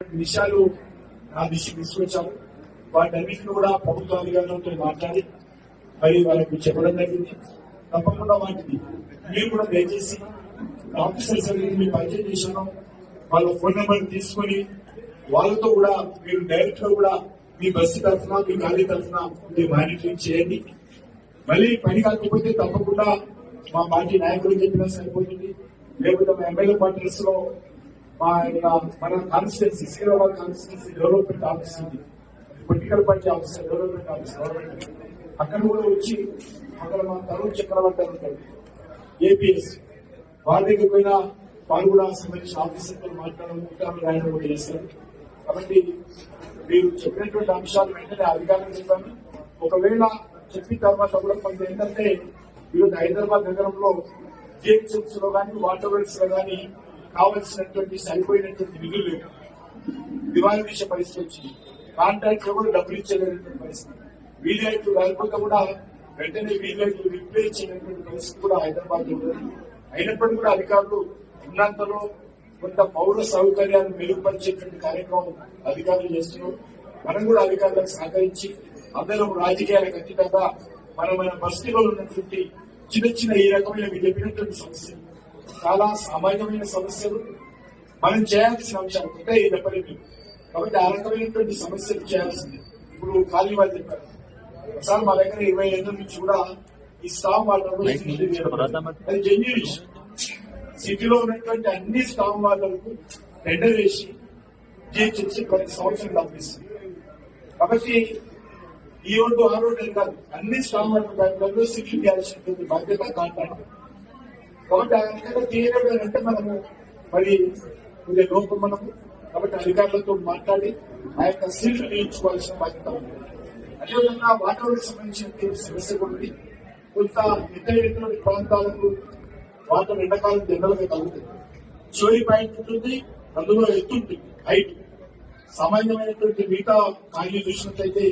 విషయాలు నా దృష్టికి తీసుకొచ్చాము. వాటన్నిటిని కూడా ప్రభుత్వ అధికారులతో మాట్లాడి మరి వాళ్ళకు చెప్పడం జరిగింది. తప్పకుండా వాటిని మీరు కూడా దయచేసి ఆఫీసర్స్ అనేది మీరు పరిచయం చేశాను వాళ్ళ ఫోన్ నెంబర్ తీసుకొని వాళ్ళతో కూడా మీరు డైరెక్ట్గా కూడా మీ బస్సు తరఫున మీ గాలి తరఫున మీరు మానిటరింగ్ చేయండి. మళ్ళీ పని కాకపోతే తప్పకుండా మా పార్టీ నాయకులు చెప్పినా సరిపోతుంది. లేకపోతే మా ఎమ్మెల్యే పార్టీస్లో మా యొక్క మన constituency Secunderabad constituency development office ఉంది. Political party office development office government అక్కడ కూడా వచ్చి అక్కడ మన తరుణ్ చక్రవర్తి ఉంటాడు. ఏపీఎస్ వాళ్ళ దగ్గర పోయినా వాళ్ళు కూడా సంబంధించిన ఆఫీసర్తో మాట్లాడడం ఉంటారు రాయడం కూడా చేస్తారు. కాబట్టి మీరు చెప్పినటువంటి అంశాలు వెంటనే అధికారులు చెప్పాను ఒకవేళ చెప్పిన తర్వాత కూడా కొంత ఏంటంటే ఈరోజు హైదరాబాద్ నగరంలో జిహెచ్ఎంస్లో కానీ వాటర్ వెల్స్లో కానీ కావలసినటువంటి సరిపోయినటువంటి నిధులు లేవు దివాళీ తీసే పరిస్థితి వచ్చింది. కాంట్రాక్ట్ కూడా డబ్బులు ఇచ్చేటువంటి పరిస్థితి. వీలైట్లు లేకపోతే కూడా వెంటనే వీలైట్లు రిప్లేస్ చేయనటువంటి పరిస్థితి కూడా హైదరాబాద్లో అయినప్పటికీ కూడా అధికారులు ఉన్నంతలో కొంత పౌర సౌకర్యాన్ని మెరుగుపరిచేటువంటి కార్యక్రమం అధికారులు చేస్తున్నారు. మనం కూడా అధికారులకు సహకరించి అందరం రాజకీయాలకు అతీతంగా మన మన బస్తీలో ఉన్నటువంటి చిన్న చిన్న ఈ రకమైన మీరు చెప్పినటువంటి సమస్యలు చాలా సామాన్యమైన సమస్యలు. మనం చేయాల్సిన అంశాలు ఉంటే ఈ చెప్పలేదు కాబట్టి ఆ రకమైనటువంటి సమస్యలు చేయాల్సింది. ఇప్పుడు ఖాళీ వాళ్ళు చెప్పారు. ఒకసారి మా దగ్గర ఇరవై ఏళ్ళ నుంచి కూడా ఈ స్టామ్ వాటర్ అది జెన్యున్ ఇష్యూ సిటీలో ఉన్నటువంటి అన్ని స్టామ్ వాటర్కు టెండర్ వేసి జిహెచ్ఎంసీ ప్రతి సంవత్సరం డబ్బిస్తుంది కాబట్టి ఈ రోడ్డు ఆ రోడ్డు కాదు. అన్ని స్టామ్ బ్యాంకులలో సిటీ చేయాల్సినటువంటి బాధ్యత కాంట్రాక్ట్ కాబట్టి ఆ రకంగా అంటే మనము మరి కొద్దిగా లోపం మనము. కాబట్టి అధికారులతో మాట్లాడి ఆ యొక్క సీట్లు వేయించుకోవాల్సిన బాధ్యత ఉంది. అదేవిధంగా వాతావరణం సంబంధించిన సమస్య కూడా ఉంది. కొంత ఇతరటువంటి ప్రాంతాలకు వాటర్ ఎండాకాలం జనరల్గా కలుగుతుంది చోరీ పాయింట్ ఉంటుంది అందులో ఎత్తుంటుంది హైట్. సామాన్యమైనటువంటి మిగతా ఖాళీ చూసినట్లయితే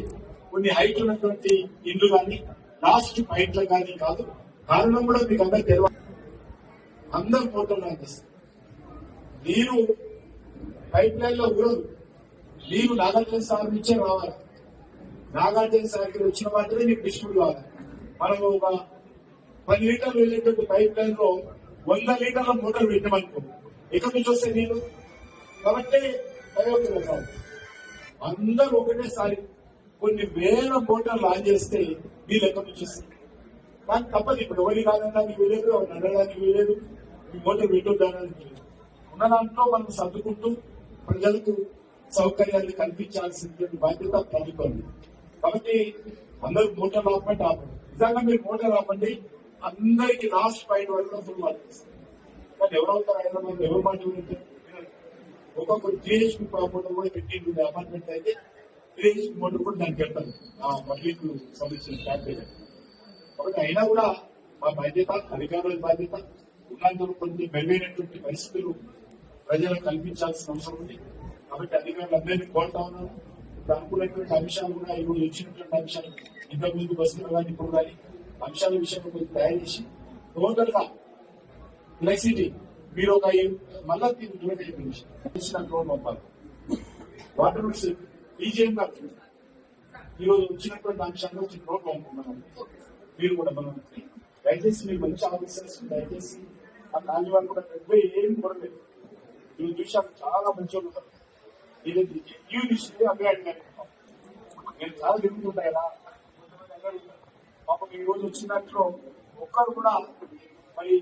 కొన్ని హైట్ ఉన్నటువంటి ఇండ్లు కానీ లాస్ట్ హైట్ కానీ కాదు. కారణం కూడా మీకు అందరికి తెలియాలి అందరు మోటార్లు అందిస్తారు నీరు పైప్ లైన్లో ఊరదు. నీరు నాగార్జున సాగర్ నుంచే రావాలి. నాగార్జున సాగర్ వచ్చిన మాత్రమే నీకు డిస్ట్రిబ్యూట్ కావాలి. మనం ఒక పది లీటర్లు వెళ్ళేటువంటి పైప్ లైన్లో వంద లీటర్ల మోటార్ పెట్టామనుకో ఎక్కడి నుంచి వస్తే నీరు కాబట్టి ప్రయోజనం అందరూ ఒకటేసారి కొన్ని వేల మోటార్లు ఆన్ చేస్తే నీళ్ళు ఎక్కడి నుంచి వస్తాయి? కానీ తప్పదు. ఇప్పుడు ఎవరి కాదనడానికి వీలేదు ఎవరు నడడానికి వీలేదు. ఈ మోటార్ ఉన్న దాంట్లో మనం సర్దుకుంటూ ప్రజలకు సౌకర్యాన్ని కల్పించాల్సినటువంటి బాధ్యత ప్రభుత్వం కాబట్టి అందరూ మోటార్ ఆపమంటే ఆపండి. నిజంగా మీరు మోటార్ ఆపండి అందరికి లాస్ట్ పాయింట్ వరకు ఫుల్ మార్క్ కానీ ఎవరవుతారు హైదరాబాద్ ఎవరు మాట ఒక్కొక్కరు జిహెచ్పి మోటార్ కూడా పెట్టింది అపార్ట్మెంట్ అయితే జిహెచ్పి మోటార్ కూడా దానికి వెళ్తాను ఆ పబ్లిక్ సంబంధించిన కాబట్టి అయినా కూడా మా బాధ్యత అధికారుల బాధ్యత ఉన్నందుకు కొన్ని మెరుగైనటువంటి పరిస్థితులు ప్రజలకు కల్పించాల్సిన అవసరం ఉంది. కాబట్టి అధికారులు అందరినీ కోరుతా ఉన్నాను ఇప్పుడు అనుకున్నటువంటి అంశాలు కూడా ఈరోజు వచ్చినటువంటి అంశాలు ఇంతకు ముందు బస్సులు కానీ ఇప్పుడు కానీ అంశాల విషయంలో కొంచెం తయారు చేసి టోటల్గా ఫ్లెక్సిటీ మీరు ఒక మళ్ళా దీన్ని దూరం చేసిన డ్రోన్ పంపాలి. వాటర్ ఈజీఎం కాదు ఈరోజు వచ్చినటువంటి అంశాల్లో వచ్చిన డ్రోన్ పంపుకున్నాం మీరు కూడా మనం దయచేసి మీరు మంచి ఆఫీసర్స్ దయచేసి ఆ కాలి వాళ్ళు కూడా పెద్ద ఏం కొరలేదు ఈ మీరు చూసాక చాలా మంచి ఉంటారు ఉన్నారు. ఇది యూ డిస్ట్రీ అవే నేను చాలా తిరుగుతుంటా కదా పాపం ఈ రోజు వచ్చినట్లు ఒక్కరు కూడా మరి